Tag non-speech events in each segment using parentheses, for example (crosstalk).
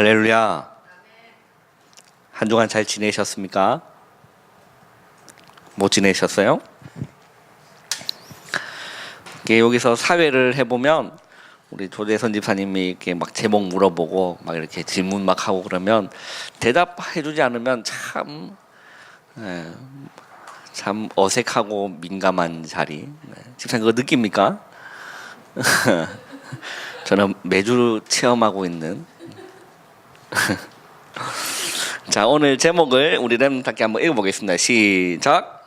할렐루야. 한 주간 잘 지내셨습니까? 못 지내셨어요? 여기서 사회를 해보면 우리 조재선 집사님이 이렇게 막 제목 물어보고 막 이렇게 질문 막 하고 그러면 대답해주지 않으면 참, 예, 참 어색하고 민감한 자리. 네. 집사님 그거 느낍니까? (laughs) 저는 매주 체험하고 있는 (laughs) 자 오늘 제목을 우리 렘탁게 한번 읽어보겠습니다. 시작.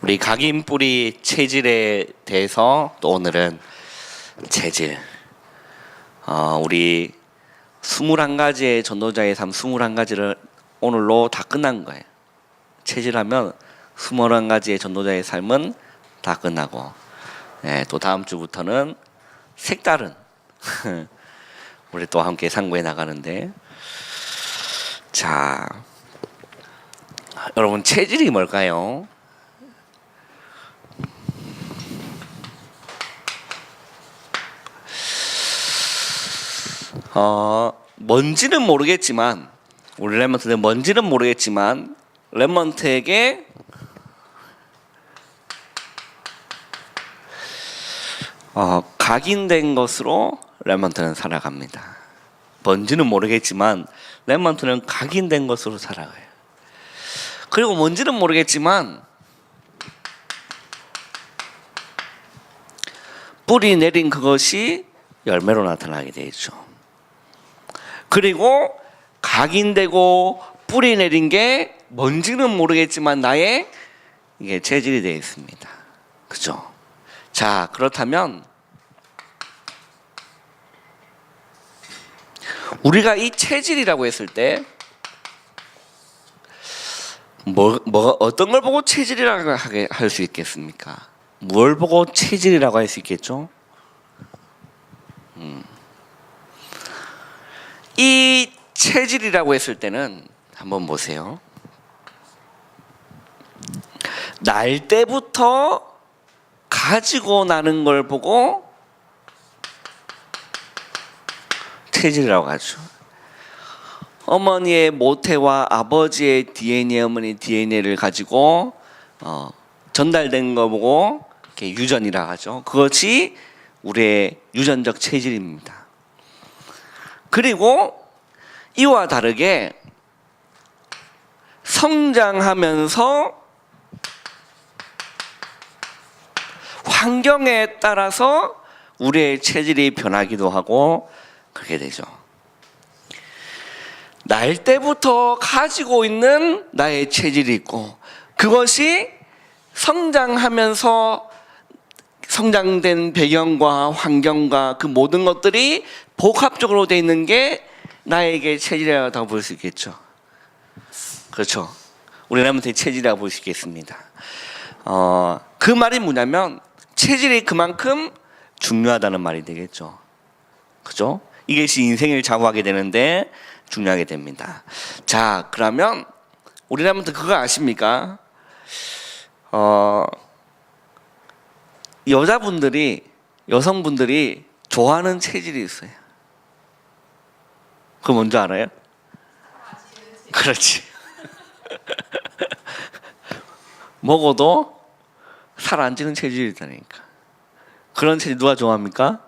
우리 각인 뿌리 체질에 대해서 또 오늘은 체질. 어, 우리 21가지의 전도자의 삶 21가지를 오늘로 다 끝난 거예요. 체질하면 21가지의 전도자의 삶은 다 끝나고 예, 또 다음 주부터는 색다른 (laughs) 우리 또 함께 상고해 나가는데 자 여러분 체질이 뭘까요? 어 뭔지는 모르겠지만 우리 랩먼트는 뭔지는 모르겠지만 랩먼트에게 어, 각인된 것으로 랩먼트는 살아갑니다. 뭔지는 모르겠지만 랩먼트는 각인된 것으로 살아가요. 그리고 뭔지는 모르겠지만 뿌리 내린 그것이 열매로 나타나게 되죠. 그리고 각인되고 뿌리 내린 게 뭔지는 모르겠지만 나의 이게 체질이 되어 있습니다. 그죠? 자, 그렇다면 우리가 이 체질이라고 했을 때 뭐, 뭐 어떤 걸 보고 체질이라고 할 수 있겠습니까? 뭘 보고 체질이라고 할 수 있겠죠? 음. 이 체질이라고 했을 때는 한번 보세요. 날 때부터 가지고 나는 걸 보고 체질이라고 하죠. 어머니의 모태와 아버지의 DNA, 어머니 DNA를 가지고 어, 전달된 거 보고 유전이라 하죠. 그것이 우리의 유전적 체질입니다. 그리고 이와 다르게 성장하면서 환경에 따라서 우리의 체질이 변하기도 하고 그렇게 되죠. 날 때부터 가지고 있는 나의 체질이 있고 그것이 성장하면서 성장된 배경과 환경과 그 모든 것들이 복합적으로 되어 있는 게 나에게 체질이라고 볼 수 있겠죠. 그렇죠. 우리나라한테 체질이라고 볼 수 있겠습니다. 어, 그 말이 뭐냐면 체질이 그만큼 중요하다는 말이 되겠죠. 그죠? 이것이 인생을 좌우하게 되는데 중요하게 됩니다. 자, 그러면 우리나라한테 그거 아십니까? 어, 여자분들이 여성분들이 좋아하는 체질이 있어요. 그거 뭔지 알아요? 그렇지. (laughs) 먹어도 살 안 찌는 체질이 있다니까. 그런 체질 누가 좋아합니까?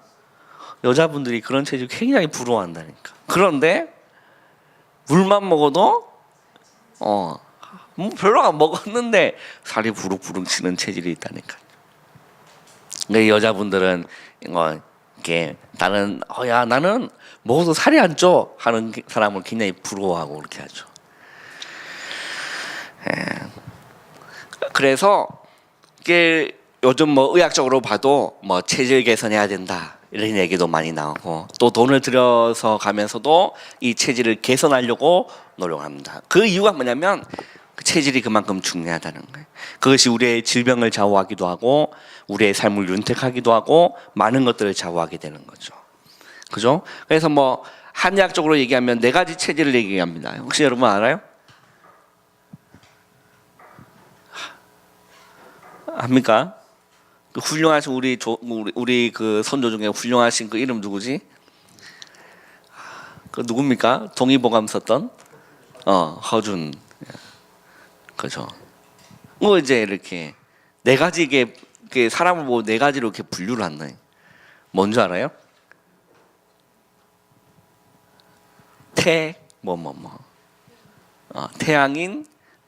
여자분들이 그런 체질 굉장히 부러워한다니까. 그런데 물만 먹어도 어, 뭐 별로 안 먹었는데 살이 부룩부룩 치는 체질이 있다니까. 근데 여자분들은 어, 이렇게 나는 어야 나는 먹어도 살이 안 쪄 하는 사람을 굉장히 부러워하고 그렇게 하죠. 예. 그래서 이게 요즘 뭐 의학적으로 봐도 뭐 체질 개선해야 된다 이런 얘기도 많이 나오고 또 돈을 들여서 가면서도 이 체질을 개선하려고 노력합니다. 그 이유가 뭐냐면 그 체질이 그만큼 중요하다는 거예요. 그것이 우리의 질병을 좌우하기도 하고 우리의 삶을 윤택하기도 하고 많은 것들을 좌우하게 되는 거죠. 그죠? 그래서 뭐 한의학적으로 얘기하면 네 가지 체질을 얘기합니다. 혹시 여러분 알아요? 합니까? 그 훌륭하신 우리 조, 우리, 우리 그 선조 중에 훌륭하신 그 이름 누구지? 그 누굽니까? 동의보감 썼던 어 허준 그죠. 뭐 이제 이렇게 네 가지 이게 이게 사람을 보고 네 가지로 이렇게 분류를 한다. 뭔지 알아요? 태 뭐 뭐 뭐. 어, 태양인,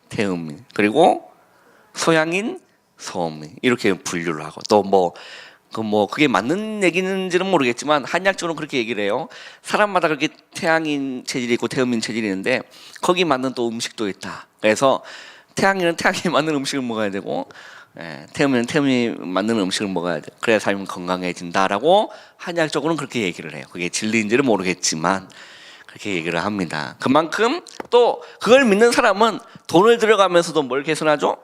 태음인 그리고 소양인, 소음인 이렇게 분류를 하고 또뭐 그뭐 그게 맞는 얘기는지는 모르겠지만 한약적으로 그렇게 얘기를 해요. 사람마다 그렇게 태양인 체질이 있고 태음인 체질이 있는데 거기 맞는 또 음식도 있다. 그래서 태양인은 태양이 (laughs) 맞는 음식을 먹어야 되고 예, 태음인은 태음이 맞는 음식을 먹어야 돼. 그래야 삶이 건강해진다라고 한약적으로는 그렇게 얘기를 해요. 그게 진리인지는 모르겠지만 그렇게 얘기를 합니다. 그만큼 또 그걸 믿는 사람은 돈을 들여가면서도 뭘 개선하죠?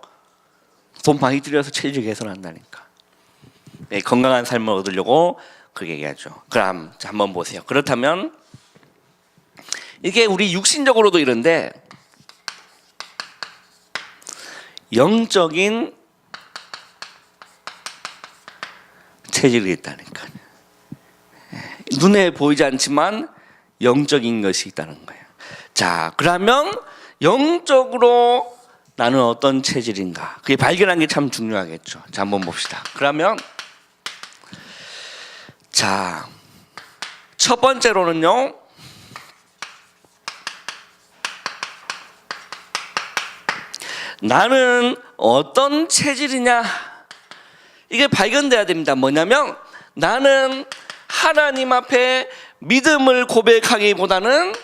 돈 많이 들여서 체질 개선한다니까. 네, 건강한 삶을 얻으려고 그렇게 얘기하죠. 그럼 자, 한번 보세요. 그렇다면 이게 우리 육신적으로도 이런데 영적인 체질이 있다니까요. 눈에 보이지 않지만 영적인 것이 있다는 거예요. 자, 그러면 영적으로 나는 어떤 체질인가? 그게 발견하는 게참 중요하겠죠. 자, 한번 봅시다. 그러면 자, 첫 번째로는요. 나는 어떤 체질이냐? 이게 발견돼야 됩니다. 뭐냐면 나는 하나님 앞에 믿음을 고백하기보다는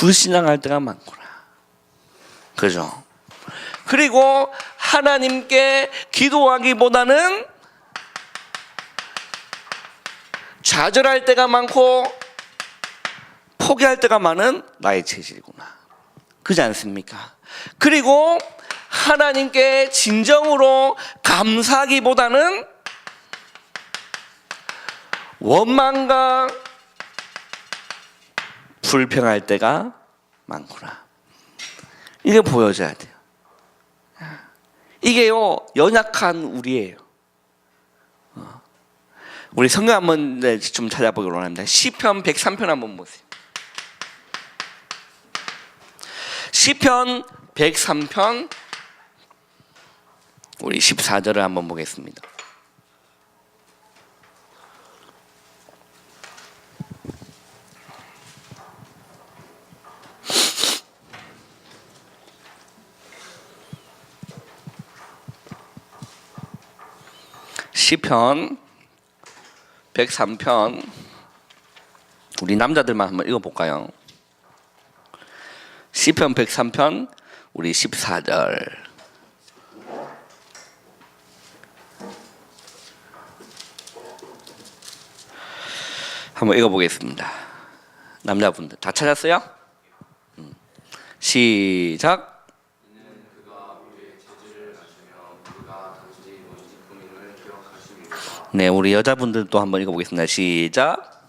불신앙할 때가 많구나. 그죠? 그리고 하나님께 기도하기보다는 좌절할 때가 많고 포기할 때가 많은 나의 체질이구나. 그지 않습니까? 그리고 하나님께 진정으로 감사하기보다는 원망과 불평할 때가 많구나. 이게 보여져야 돼요. 이게요 연약한 우리예요. 어. 우리 성경 한번 네, 좀 찾아보기로 합니다. 시편 103편 한번 보세요. 시편 103편 우리 14절을 한번 보겠습니다. 시편 103편 우리 남자들만 한번 읽어 볼까요? 시편 103편 우리 14절 한번 읽어 보겠습니다. 남자분들 다 찾았어요? 음. 시작. 네, 우리 여자분들도 한번 읽어보겠습니다. 시작.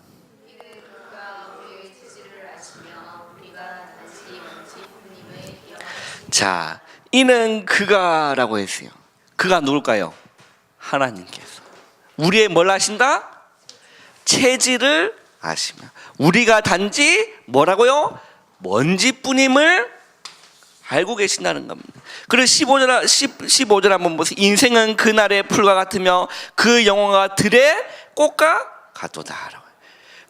자, 이는 그가라고 했어요. 그가 누굴까요? 하나님께서. 우리의 뭘 아신다? 체질을 아시며. 우리가 단지 뭐라고요? 먼지뿐임을 알고 계신다는 겁니다. 그리고 15절, 10, 15절 한번 보세요. 인생은 그날의 풀과 같으며 그 영혼과 들의 꽃과 같도다.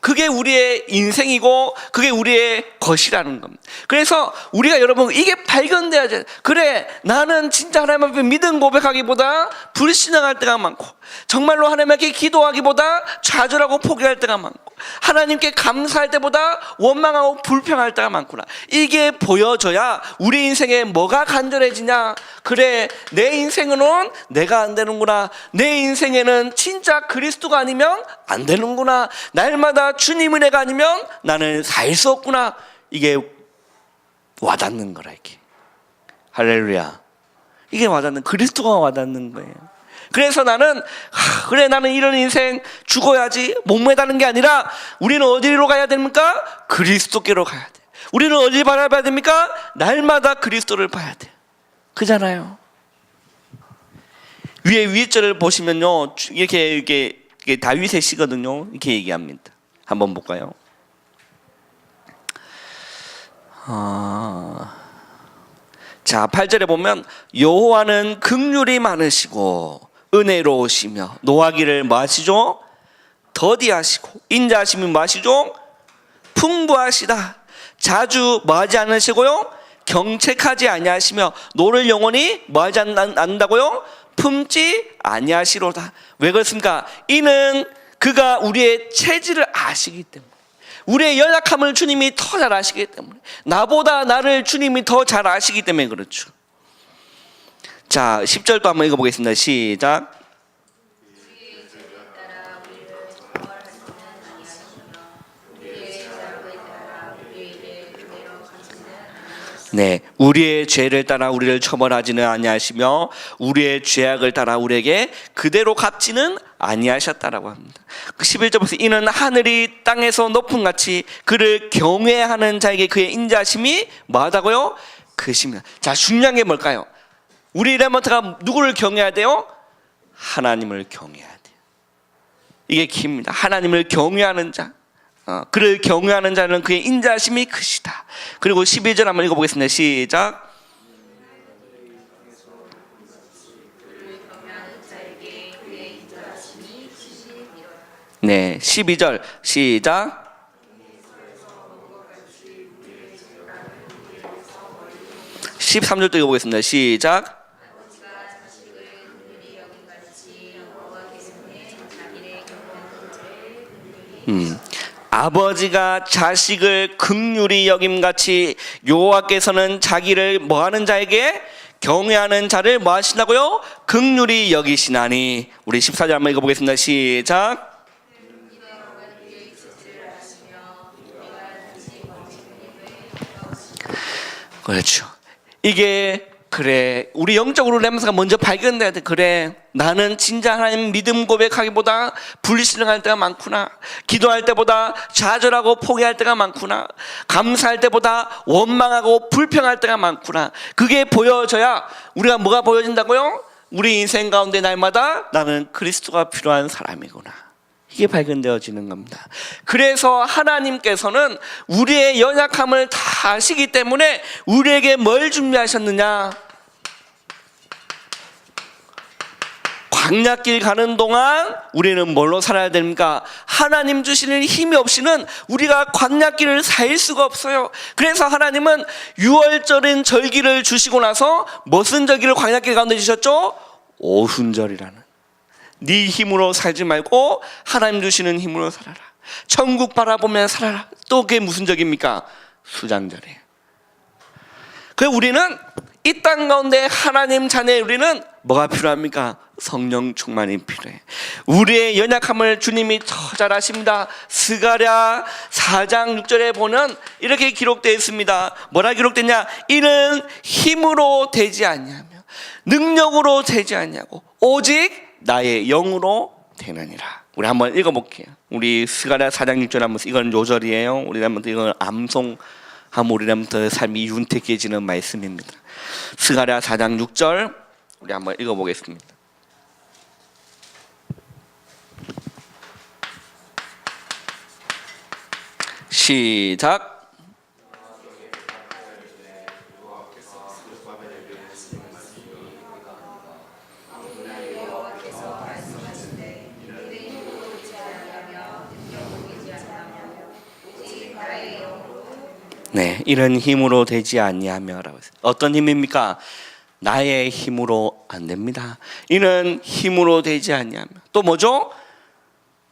그게 우리의 인생이고 그게 우리의 것이라는 겁니다. 그래서 우리가 여러분 이게 발견돼야 돼. 그래 나는 진짜 하나님 앞에 믿음 고백하기보다 불신앙할 때가 많고 정말로 하나님께 기도하기보다 좌절하고 포기할 때가 많고 하나님께 감사할 때보다 원망하고 불평할 때가 많구나. 이게 보여져야 우리 인생에 뭐가 간절해지냐. 그래 내 인생은 내가 안 되는구나. 내 인생에는 진짜 그리스도가 아니면 안 되는구나. 날마다 주님 은혜가 아니면 나는 살 수 없구나. 이게 와닿는 거라 이게. 할렐루야. 이게 와닿는 그리스도가 와닿는 거예요. 그래서 나는 하, 그래 나는 이런 인생 죽어야지 목매다는 게 아니라 우리는 어디로 가야 됩니까? 그리스도께로 가야 돼. 우리는 어디 바라봐야 됩니까? 날마다 그리스도를 봐야 돼. 그잖아요. 위에 위절을 보시면요 이렇게 이렇게, 이렇게 다윗의 시거든요 이렇게 얘기합니다. 한번 볼까요? 아, 자 8절에 보면 여호와는 극률이 많으시고 은혜로우시며 노하기를 뭐 하시죠? 더디하시고 인자하심이 뭐 하시죠? 풍부하시다. 자주 뭐하지 않으시고요? 경책하지 아니하시며 노를 영원히 않- 않는다고요? 품지 아니하시로다. 왜 그렇습니까? 이는 그가 우리의 체질을 아시기 때문에 우리의 연약함을 주님이 더 잘 아시기 때문에 나보다 나를 주님이 더 잘 아시기 때문에 그렇죠. 자, 10절도 한번 읽어보겠습니다. 시작. 네, 우리의 죄를 따라 우리를 처벌하지는 아니하시며 우리의 죄악을 따라 우리에게 그대로 갚지는 아니하셨다라고 합니다. 그 11절 보세요. 이는 하늘이 땅에서 높은 같이 그를 경외하는 자에게 그의 인자심이 뭐하다고요? 크십니다. 자, 중요한 게 뭘까요? 우리 레몬트가 누구를 경외해야 돼요? 하나님을 경외해야 돼요. 이게 키입니다. 하나님을 경외하는 자. 어, 그를 경외하는 자는 그의 인자심이 크시다. 그리고 12절 한번 읽어보겠습니다. 시작. 네, 12절 시작. (13절도) 읽어보겠습니다 시작 음. 아버지가 자식을 극률이 여김같이 여호와께서는 자기를 뭐하는 자에게? 경외하는 자를 뭐 하신다고요? 극률이 여기시나니. 우리 14절 한번 읽어보겠습니다. 시작. 그렇죠. 이게 그래 우리 영적으로 렘스가 먼저 발견돼야 돼. 그래 나는 진짜 하나님 믿음 고백하기보다 불신앙할 때가 많구나. 기도할 때보다 좌절하고 포기할 때가 많구나. 감사할 때보다 원망하고 불평할 때가 많구나. 그게 보여져야 우리가 뭐가 보여진다고요? 우리 인생 가운데 날마다 나는 그리스도가 필요한 사람이구나. 이게 발견되어지는 겁니다. 그래서 하나님께서는 우리의 연약함을 다 아시기 때문에 우리에게 뭘 준비하셨느냐? 광야길 가는 동안 우리는 뭘로 살아야 됩니까? 하나님 주시는 힘이 없이는 우리가 광야길을 살 수가 없어요. 그래서 하나님은 6월절인 절기를 주시고 나서 무슨 절기를 광야길 가운데 주셨죠? 오순절이라는. 네 힘으로 살지 말고 하나님 주시는 힘으로 살아라. 천국 바라보며 살아라. 또 그게 무슨 적입니까? 수장절이에요. 그 우리는 이 땅 가운데 하나님 자녀 우리는 뭐가 필요합니까? 성령 충만이 필요해. 우리의 연약함을 주님이 더잘 아십니다. 스가랴 4장 6절에 보면 이렇게 기록되어 있습니다. 뭐라 기록됐냐? 이는 힘으로 되지 않냐며 능력으로 되지 않냐고 오직 나의 영으로 되느니라. 우리 한번 읽어 볼게요. 우리 스가랴 4장 6절 한번 이건 요절이에요. 우리 한번 이건 암송하면 우리 한번 삶이 윤택해지는 말씀입니다. 스가랴 4장 6절 우리 한번 읽어보겠습니다. 시작. 네, 이런 힘으로 되지 아니하며라고 했어요. 어떤 힘입니까? 나의 힘으로 안 됩니다. 이는 힘으로 되지 아니하며 또 뭐죠?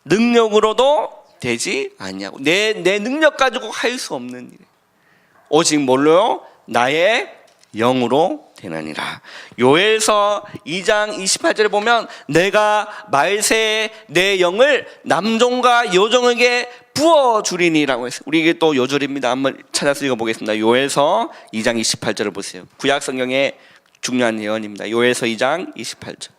능력으로도 되지 아니하고 내 내 능력 가지고 할 수 없는 일. 오직 뭘로요? 나의 영으로 되느니라. 요엘서 2장 28절에 보면 내가 말세에 내 영을 남종과 여종에게 부어 주리니라고 했어요. 우리 이게 또 요절입니다. 한번 찾아서 읽어 보겠습니다. 요엘서 2장 28절을 보세요. 구약 성경의 중요한 예언입니다. 요엘서 2장 28절.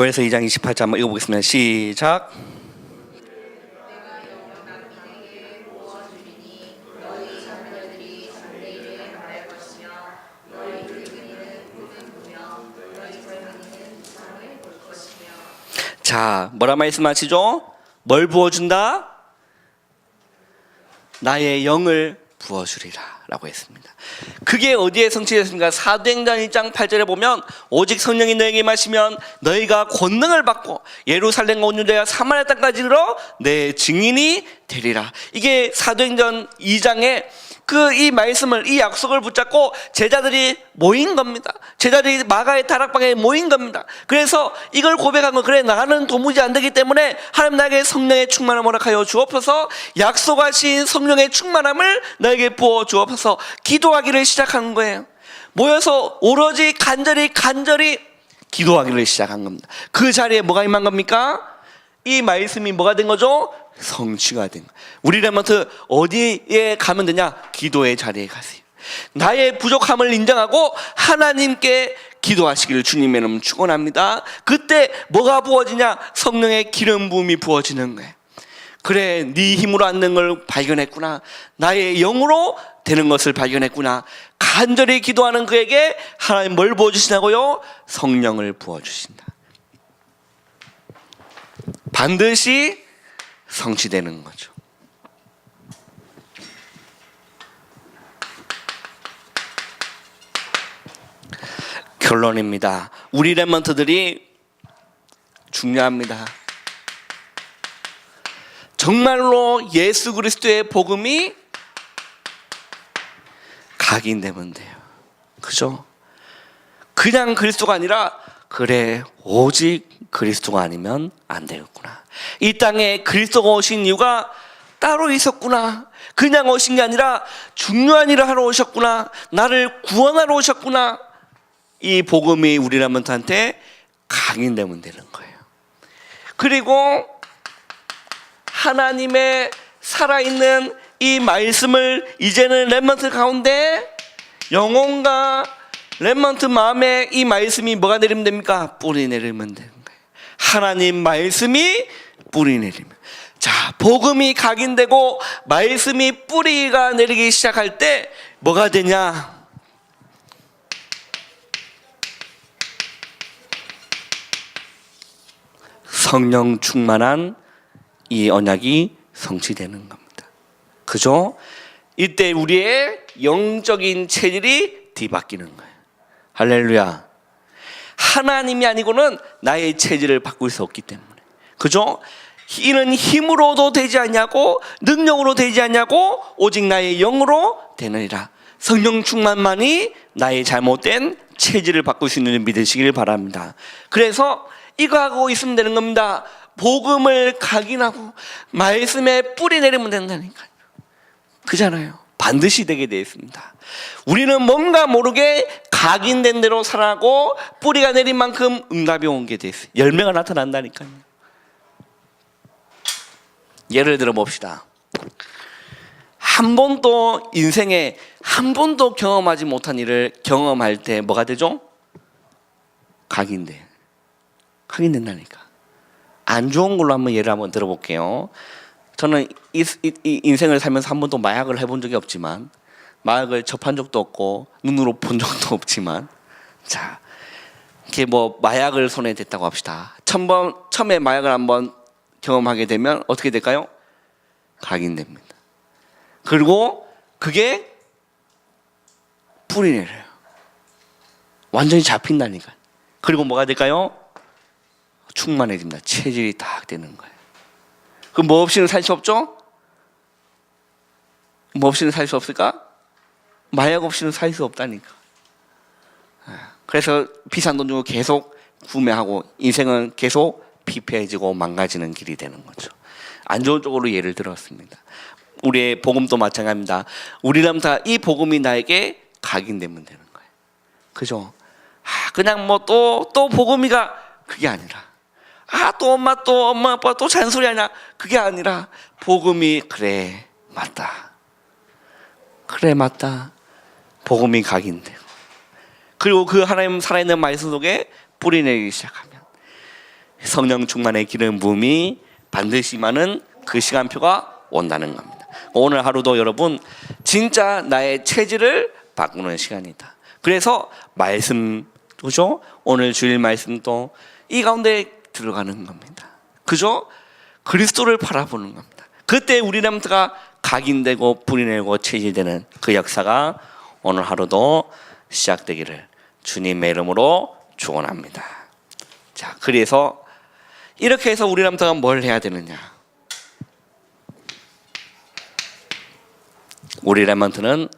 요엘서 2장 28절 한번 읽어보겠습니다. 시작. 자, 뭐라 말씀하시죠? 뭘 부어준다? 나의 영을 부어주리라 라고 했습니다. 그게 어디에 성취됐습니까? 사도행전 1장 8절에 보면 오직 성령이 너에게 마시면 너희가 권능을 받고 예루살렘과 온 유대와 사마리아 땅까지 이르러 내 증인이 되리라. 이게 사도행전 2장에 그 이 말씀을 이 약속을 붙잡고 제자들이 모인 겁니다. 제자들이 마가의 다락방에 모인 겁니다. 그래서 이걸 고백한 거 그래 나는 도무지 안 되기 때문에 하나님 나에게 성령의 충만함을 허락하여 주옵소서 약속하신 성령의 충만함을 나에게 부어 주옵소서 기도하기를 시작한 거예요. 모여서 오로지 간절히 간절히 기도하기를 시작한 겁니다. 그 자리에 뭐가 임한 겁니까? 이 말씀이 뭐가 된 거죠? 성취가 된 거. 우리 레몬트 어디에 가면 되냐? 기도의 자리에 가세요. 나의 부족함을 인정하고 하나님께 기도하시기를 주님의 이름 축원합니다. 그때 뭐가 부어지냐? 성령의 기름 부음이 부어지는 거예요. 그래, 네 힘으로 안 되는 걸 발견했구나. 나의 영으로 되는 것을 발견했구나. 간절히 기도하는 그에게 하나님 뭘 부어주시냐고요? 성령을 부어주신다. 반드시 성취되는 거죠. 결론입니다. 우리 랩먼트들이 중요합니다. 정말로 예수 그리스도의 복음이 각인되면 돼요. 그죠? 그냥 그리스도가 아니라 그래 오직 그리스도가 아니면 안 되겠구나. 이 땅에 그리스도가 오신 이유가 따로 있었구나. 그냥 오신 게 아니라 중요한 일을 하러 오셨구나. 나를 구원하러 오셨구나. 이 복음이 우리 라면트한테 각인되면 되는 거예요. 그리고 하나님의 살아있는 이 말씀을 이제는 랩먼트 가운데 영혼과 랩먼트 마음에 이 말씀이 뭐가 내리면 됩니까? 뿌리 내리면 되는 거예요. 하나님 말씀이 뿌리 내리면. 자, 복음이 각인되고 말씀이 뿌리가 내리기 시작할 때 뭐가 되냐? 성령 충만한 이 언약이 성취되는 겁니다. 그죠? 이때 우리의 영적인 체질이 뒤바뀌는 거예요. 할렐루야. 하나님이 아니고는 나의 체질을 바꿀 수 없기 때문에. 그죠? 이는 힘으로도 되지 않냐고 능력으로 되지 않냐고 오직 나의 영으로 되느니라. 성령 충만만이 나의 잘못된 체질을 바꿀 수 있는 줄 믿으시길 바랍니다. 그래서 이거 하고 있으면 되는 겁니다. 복음을 각인하고 말씀에 뿌리 내리면 된다니까요. 그잖아요. 반드시 되게 되어 있습니다. 우리는 뭔가 모르게 각인된 대로 살아가고 뿌리가 내린 만큼 응답이 온게 되어 있어요. 열매가 나타난다니까요. 예를 들어 봅시다. 한 번도 인생에 한 번도 경험하지 못한 일을 경험할 때 뭐가 되죠? 각인돼. 각인된다니까. 안 좋은 걸로 한번 예를 한번 들어볼게요. 저는 이, 이, 이 인생을 살면서 한 번도 마약을 해본 적이 없지만 마약을 접한 적도 없고 눈으로 본 적도 (laughs) 없지만 자 이렇게 뭐 마약을 손에 댔다고 합시다. 처음 처음에 마약을 한번 경험하게 되면 어떻게 될까요? 각인됩니다. 그리고 그게 뿌리 내려요. 완전히 잡힌다니까. 그리고 뭐가 될까요? 충만해집니다. 체질이 딱 되는 거예요. 그럼 뭐 없이는 살 수 없죠? 뭐 없이는 살 수 없을까? 마약 없이는 살 수 없다니까. 그래서 비싼 돈 주고 계속 구매하고 인생은 계속 피폐해지고 망가지는 길이 되는 거죠. 안 좋은 쪽으로 예를 들었습니다. 우리의 복음도 마찬가지입니다. 우리라면 다 이 복음이 나에게 각인되면 되는 거예요. 그죠? 아, 그냥 뭐 또 또 복음이가 그게 아니라 아 또 엄마 또 엄마 아빠 또 잔소리하냐 그게 아니라 복음이 그래 맞다 그래 맞다 복음이 각인되고 그리고 그 하나님 살아있는 말씀 속에 뿌리 내리기 시작하면 성령 충만의 기름 부음이 반드시 임하는 그 시간표가 온다는 겁니다. 오늘 하루도 여러분 진짜 나의 체질을 바꾸는 시간이다. 그래서 말씀 그죠? 오늘 주일 말씀도 이 가운데 들어가는 겁니다. 그죠? 그리스도를 바라보는 겁니다. 그때 우리 남자가 각인되고 뿌리 내고 체질되는 그 역사가 오늘 하루도 시작되기를 주님의 이름으로 축원합니다. 자, 그래서 이렇게 해서 우리 남자가 뭘 해야 되느냐? 우리 레먼트는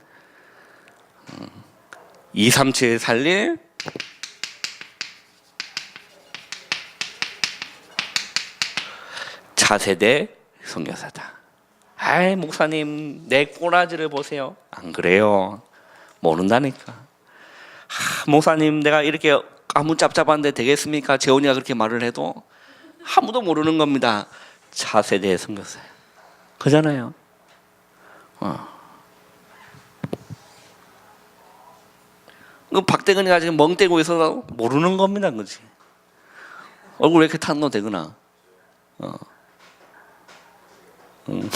237 살릴 차세대 선교사다. 아이 목사님 내 꼬라지를 보세요. 안 그래요. 모른다니까. 아, 목사님 내가 이렇게 아무 짭짭한데 되겠습니까? 재훈이가 그렇게 말을 해도 아무도 모르는 겁니다. 차세대 선교사. 그잖아요. 어. 그 박대근이가 지금 멍 때고 있어서 모르는 겁니다, 그지? 얼굴 왜 이렇게 탔노 대근아? 어. 음.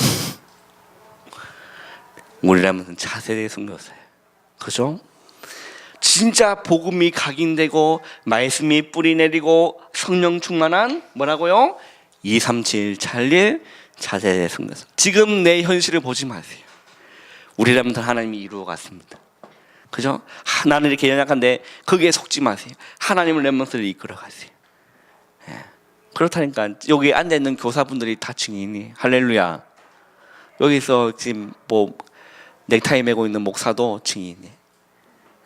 우리라면 차세대 선교사예요. 그죠? 진짜 복음이 각인되고 말씀이 뿌리 내리고 성령 충만한 뭐라고요? 237 찰릴 차세대 선교사. 지금 내 현실을 보지 마세요. 우리라면 하나님이 이루어 갔습니다. 그죠? 아, 나는 이렇게 연약한데 거기에 속지 마세요. 하나님을 내 것을 이끌어 가세요. 예. 그렇다니까 여기 앉아 있는 교사분들이 다 증인이 할렐루야. 여기서 지금 뭐 넥타이 메고 있는 목사도 증인이.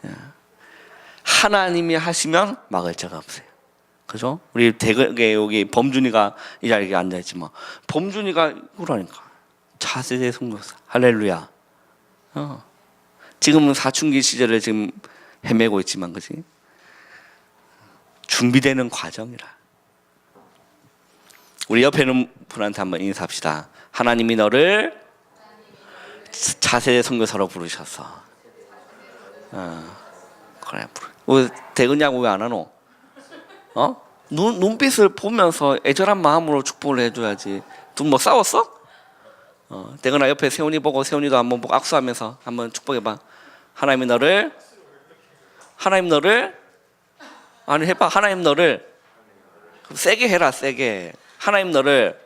예. 하나님이 하시면 막을 자가 없어요. 그죠? 우리 대극에 여기 범준이가 이 자리에 앉아 있지만 범준이가 그러니까 차세대 선교사 할렐루야. 어. 지금은 사춘기 시절을 지금 헤매고 있지만 그지? 준비되는 과정이라. 우리 옆에 있는 분한테 한번 인사합시다. 하나님이 너를 차세대 선교사로 부르셨어. 어, 그래 부르. 왜 대근냐고 왜 안 하노? 어? 눈 눈빛을 보면서 애절한 마음으로 축복을 해줘야지. 둘뭐 싸웠어? 어, 대근아 옆에 세훈이 보고 세훈이도 한번 보고 악수하면서 한번 축복해봐. 하나님이 너를 하나님 너를 아니 해봐. 하나님 너를 세게 해라 세게. 하나님 너를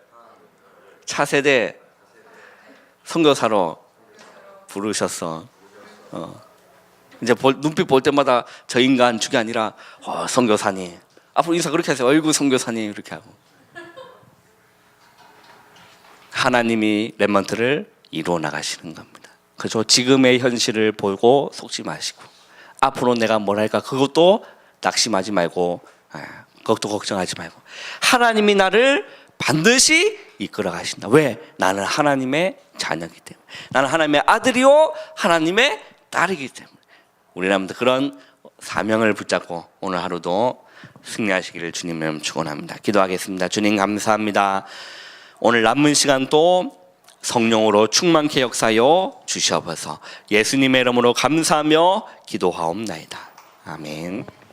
차세대 선교사로 부르셨어. 어. 이제 볼, 눈빛 볼 때마다 저 인간 죽이 아니라 어, 선교사님. 앞으로 인사 그렇게 하세요. 얼굴 선교사님 이렇게 하고. 하나님이 렘먼트를 이루어 나가시는 겁니다. 그죠? 지금의 현실을 보고 속지 마시고 앞으로 내가 뭘 할까 그것도 낙심하지 말고 아, 그것도 걱정하지 말고 하나님이 나를 반드시 이끌어 가신다. 왜? 나는 하나님의 자녀이기 때문에. 나는 하나님의 아들이요 하나님의 딸이기 때문에. 우리 남들 그런 사명을 붙잡고 오늘 하루도 승리하시기를 주님의 축원합니다. 기도하겠습니다. 주님 감사합니다. 오늘 남은 시간 또 성령으로 충만케 역사여 주시옵소서. 예수님의 이름으로 감사하며 기도하옵나이다. 아멘.